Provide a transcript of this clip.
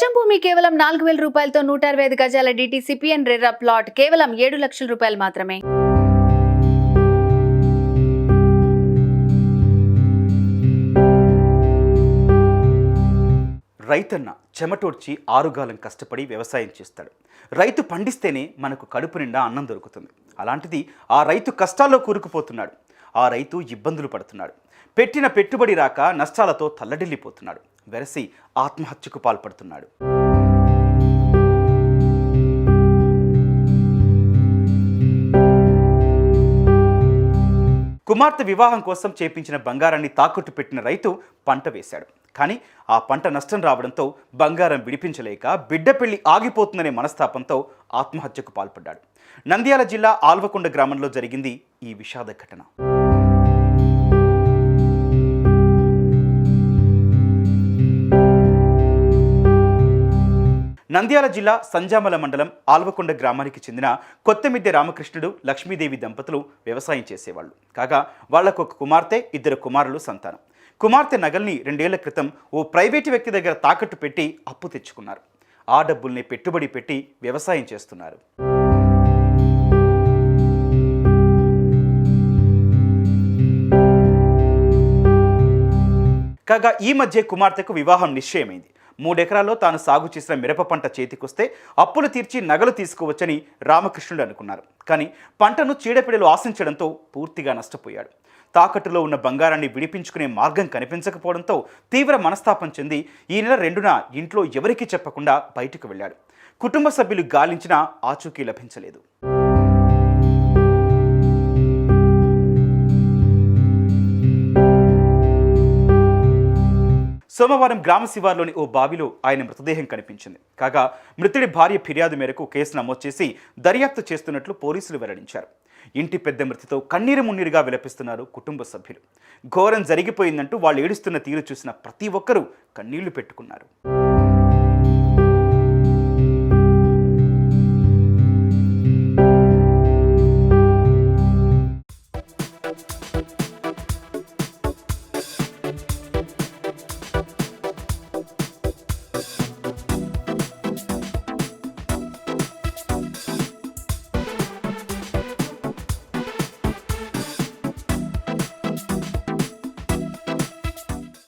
గజం భూమి కేవలం నాలుగు వేల రూపాయలతో నూట అరవై ఐదు గజాల డిటిసిపిఎన్ రెర్రా ప్లాట్ కేవలం ఏడు లక్షల రూపాయలు మాత్రమే. రైతన్న చెమటోడ్చి ఆరుగాలం కష్టపడి వ్యవసాయం చేస్తాడు. రైతు పండిస్తేనే మనకు కడుపు నిండా అన్నం దొరుకుతుంది. అలాంటిది ఆ రైతు కష్టాల్లో కూరుకుపోతున్నాడు. ఆ రైతు ఇబ్బందులు పడుతున్నాడు. పెట్టిన పెట్టుబడి రాక నష్టాలతో తల్లడిల్లిపోతున్నాడు. వెరసి ఆత్మహత్యకు పాల్పడుతున్నాడు. కుమార్తె వివాహం కోసం చేపించిన బంగారాన్ని తాకట్టు పెట్టిన రైతు పంట వేశాడు. కానీ ఆ పంట నష్టం రావడంతో బంగారం విడిపించలేక బిడ్డ పెళ్ళి ఆగిపోతుందనే మనస్తాపంతో ఆత్మహత్యకు పాల్పడ్డాడు. నంద్యాల జిల్లా ఆల్వకొండ గ్రామంలో జరిగింది ఈ విషాద ఘటన. నంద్యాల జిల్లా సంజామల మండలం ఆల్వకొండ గ్రామానికి చెందిన కొత్తమిద్దె రామకృష్ణుడు లక్ష్మీదేవి దంపతులు వ్యవసాయం చేసేవాళ్ళు. కాగా వాళ్ళకు ఒక కుమార్తె ఇద్దరు కుమారులు సంతానం. కుమార్తె నగల్ని రెండేళ్ళ క్రితం ఓ ప్రైవేటు వ్యక్తి దగ్గర తాకట్టు పెట్టి అప్పు తెచ్చుకున్నారు. ఆ డబ్బుల్ని పెట్టుబడి పెట్టి వ్యవసాయం చేస్తున్నారు. కాగా ఈ మధ్య కుమార్తెకు వివాహం నిశ్చయమైంది. మూడెకరాల్లో తాను సాగు చేసిన మిరప పంట చేతికొస్తే అప్పులు తీర్చి నగలు తీసుకోవచ్చని రామకృష్ణుడు అనుకున్నారు. కానీ పంటను చీడపీడలు ఆశించడంతో పూర్తిగా నష్టపోయాడు. తాకట్టులో ఉన్న బంగారాన్ని విడిపించుకునే మార్గం కనిపించకపోవడంతో తీవ్ర మనస్తాపం చెంది ఈ నెల రెండున ఇంట్లో ఎవరికీ చెప్పకుండా బయటకు వెళ్ళాడు. కుటుంబ సభ్యులు గాలించినా ఆచూకీ లభించలేదు. సోమవారం గ్రామ శివార్లోని ఓ బావిలో ఆయన మృతదేహం కనిపించింది. కాగా మృతుడి భార్య ఫిర్యాదు మేరకు కేసు నమోదు చేసి దర్యాప్తు చేస్తున్నట్లు పోలీసులు వెల్లడించారు. ఇంటి పెద్ద మృతితో కన్నీరు మున్నీరుగా విలపిస్తున్నారు కుటుంబ సభ్యులు. ఘోరం జరిగిపోయిందంటూ వాళ్ళు ఏడుస్తున్న తీరు చూసిన ప్రతి ఒక్కరూ కన్నీళ్ళు పెట్టుకున్నారు.